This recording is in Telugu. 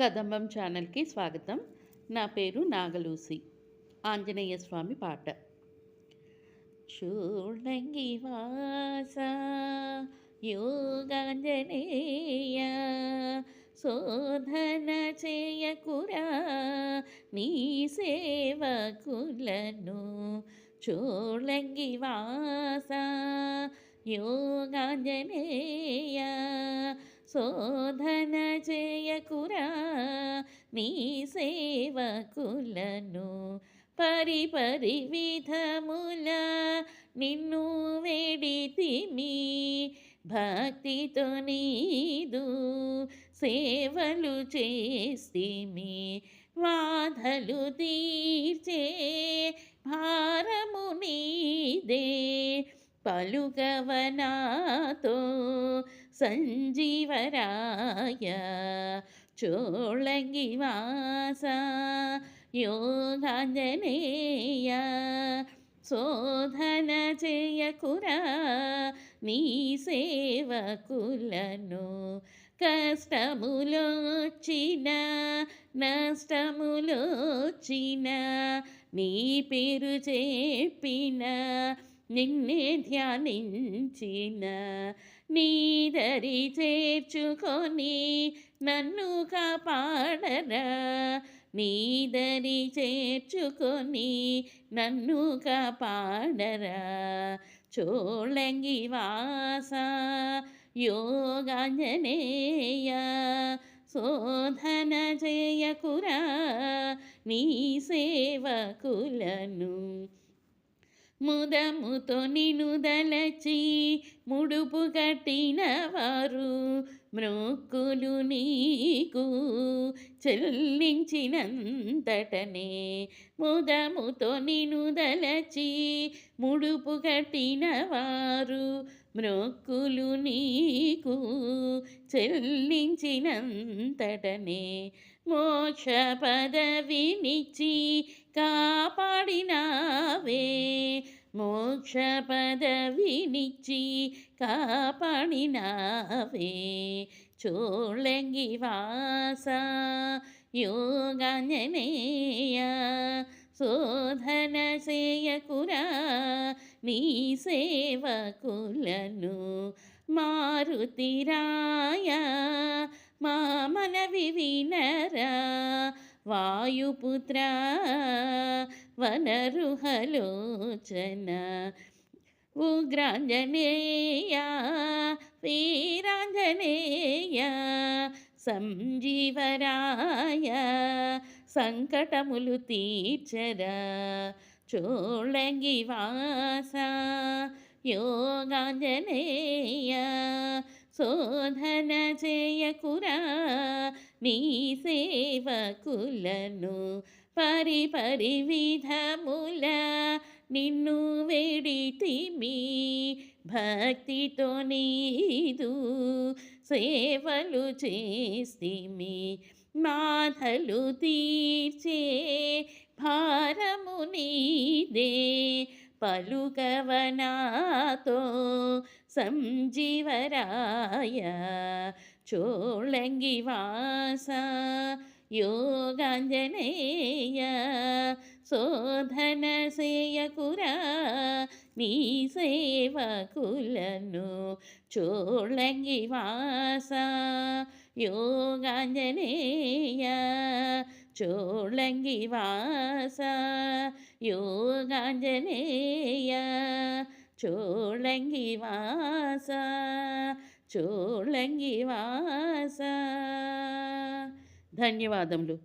కదంబం ఛానల్కి స్వాగతం. నా పేరు నాగలూసి. ఆంజనేయ స్వామి పాట. చూడంగి వాస యోగాంజనేయ శోధన చేయకురా నీ సేవకులను. చూడంగి వాస యోగాంజనేయ శోధన చే నీ సేవకులను పరిపరి విధముల నిన్ను వేడితిమి భక్తితో నీదు సేవలు చేస్తిమి బాధలు తీర్చే భారము నీదే. పలుకవనాతో సంజీవరాయ చోళంగి వాస యోగాంజనేయ శోధన చేయకురా నీ సేవకులను కష్టములోచిన నష్టములోచిన నీ పేరు చెప్పిన నిన్నే ధ్యానించిన నీదరి చేర్చుకొని నన్ను కాపాడరా నీదరి చేర్చుకొని నన్ను కాపాడరా చోళంగి వాస యోగాంజనేయ శోధన చేయకురా నీ సేవకులను ముదముతో నినుదలచి ముడుపు కట్టిన వారు మృక్కులు నీకు చెల్లించినంతటనే ముదముతో నినుదలచి ముడుపు కట్టిన వారు మృక్కులు నీకు చెల్లించినంతటనే మోక్ష పదవినిచ్చి కాపాడినావే. మోక్ష పదవినిచ్చి కాపాడినావే చోళంగి వాస యోగాంజనేయ శోధన చేయకురా నీ సేవకులను మారుతిరాయ మా మనవి వినరా వాయుపుత్ర వనరుహలోచన. ఉగ్రాంజనేయ వీరాంజనేయ సంజీవరాయ సంకటములు తీర్చరా. చోళంగి వాస యోగాంజనేయ శోధన చేయకురా నీ సేవకులను పరి పరి విధముల నిన్ను వేడితిమి భక్తితో నీదు సేవలు చేస్తిమి మాధలు తీర్చే భారము నీదే పలుకవనాతో సంజీవరాయ చోళంగి వాస యోగాంజనేయ శోధన సేయకురా నీ సేవకులను చోళంగి వాస యోగాంజనేయ చోళంగి వాస యోగాంజనేయ చోళంగి వాస చోళంగి వాస ధన్యవాదములు.